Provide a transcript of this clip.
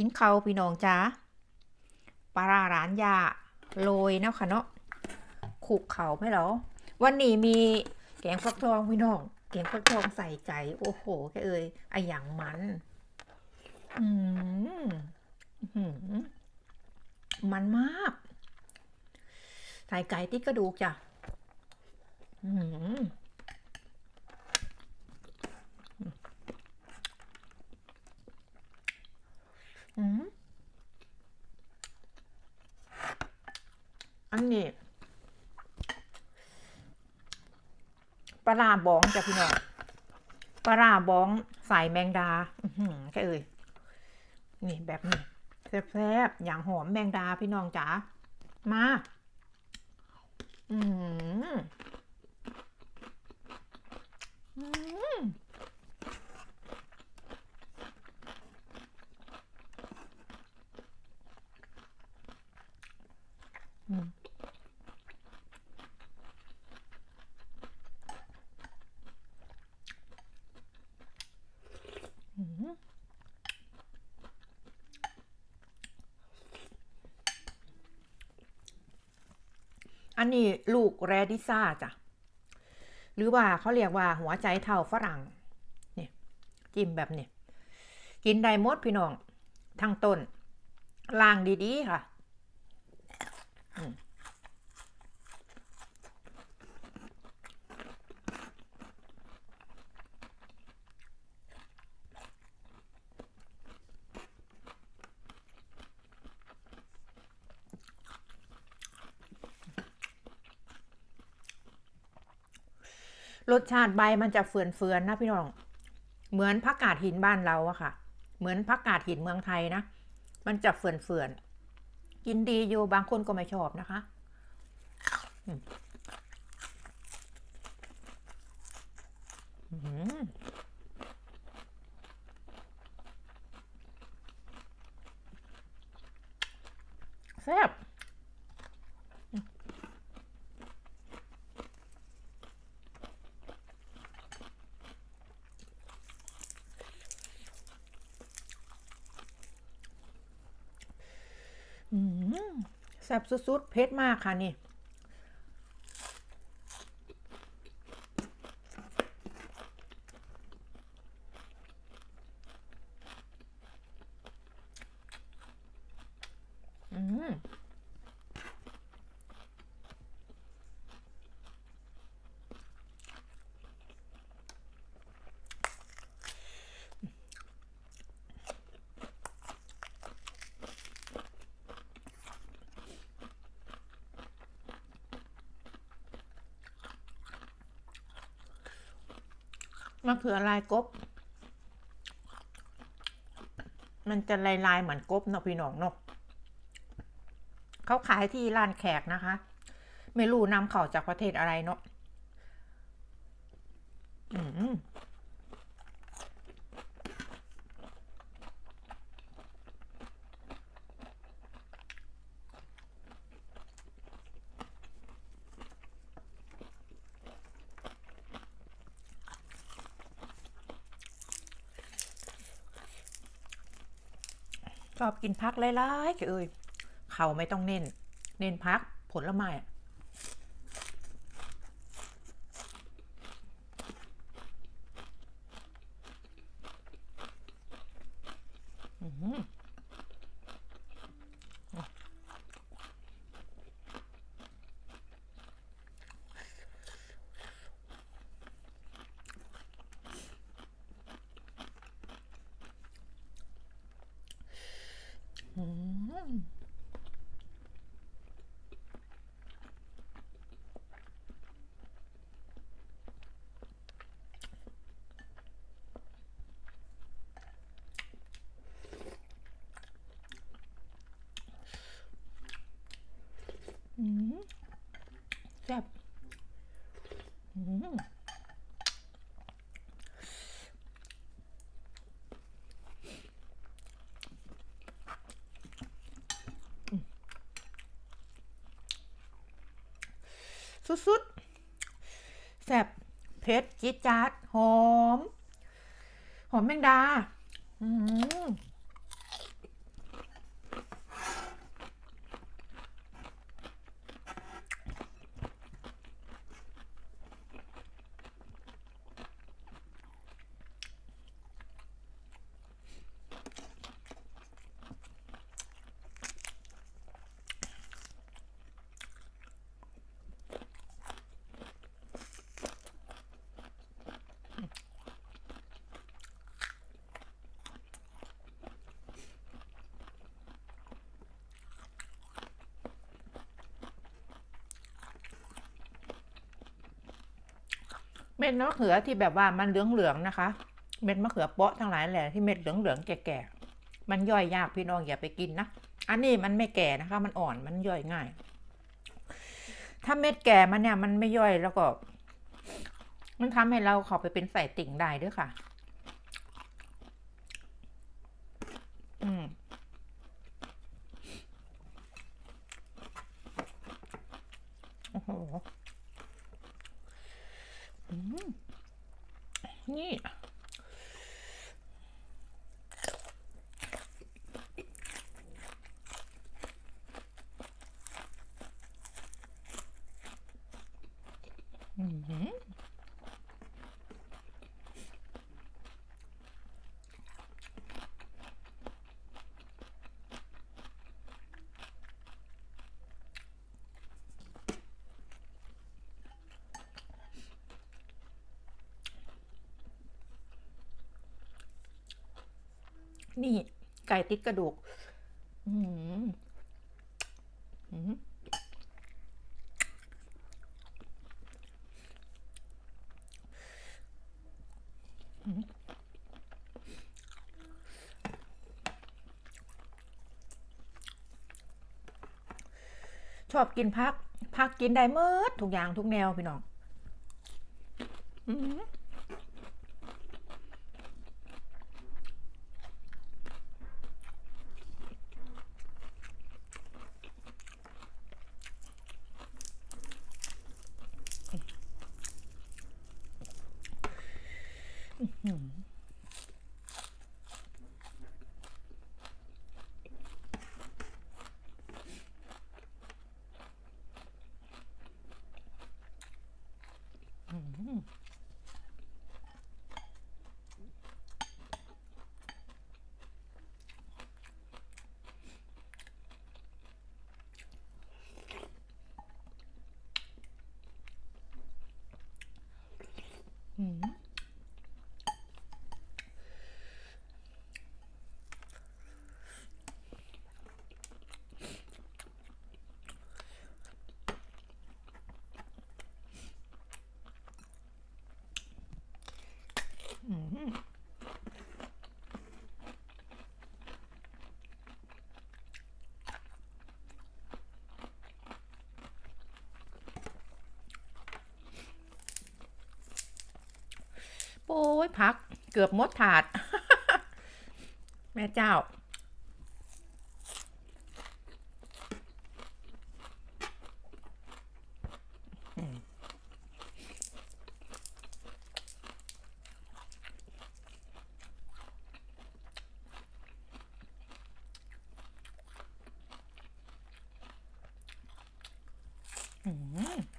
กินเขาพี่น้องจ้าปลาร้านยาโรยนาะค่ะเนาะขูกเขาไหมเหรอวันนี้มีแกงฟักทองพี่น้องแกงฟักทองใส่ไก่โอ้โหแกเอ่ยไอะอย่างมัน อืมหือมันมาก ใส่ไก่ที่กระดูกจ้ะ อืม อันนี้ปลาร้าบองจ้ะพี่น้องปลาร้าบองใส่แมงดา อือหือแค่เอ่ยนี่แบบนี้แซ่บๆอย่างหอมแมงดาพี่น้องจ๋ามา อืมอืม อืมอืม อันนี้ลูกแรดิซ่าจ้ะ หรือว่าเขาเรียกว่าหัวใจเท่าฝรั่งเนี่ยจิ้มแบบนี้กินได้หมดพี่น้อง ทั้งต้นล่างดีๆค่ะ รสชาติใบมันจะเฟื่อนๆนะพี่น้อง เหมือนผักกาดหินบ้านเราอะค่ะ เหมือนผักกาดหินเมืองไทยนะ มันจะเฟื่อนๆ กินดีอยู่บางคนก็ไม่ชอบนะคะ แซ่บ อืม แซ่บสุดๆเผ็ดมากค่ะนี่ อืม มะเขือลายกบ มันจะลายลายๆเหมือนกบเนาะพี่น้องเนาะเขาขายที่ร้านแขกนะคะ ไม่รู้นำเข้าจากประเทศอะไรเนาะอืม ชอบกินพักไลายๆเอ้ยเขาไม่ต้องเน้น เน้นพักผลไม้อะอื้อหืออืม อืมแซ่บอืม สุดๆแซ่บเผ็ดจี๊ดจ๊าดหอม หอมแมงดา อืม ม็ดมะเขือที่แบบว่ามันเหลืองๆนะคะ เม็ดมะเขือเปาะทั้งหลายแหละที่เม็ดเหลืองๆแก่ๆมันย่อยยากพี่น้องอย่าไปกินนะอันนี้มันไม่แก่นะคะ มันอ่อนมันย่อยง่าย ถ้าเม็ดแก่มันเนี่ย มันไม่ย่อยแล้วก็ มันทำให้เราเข้าไปเป็นใส่ติ่งได้ด้วยค่ะ อืม โอ้โหอืมนี่ อืม นี่ ไก่ติดกระดูก อืมอืมชอบกินพัก พักกินได้เมิดทุกอย่างทุกแนวพี่น้อง อืม อืม อืม โอ้ ยพัก เกือบมดถาด แม่เจ้า อืม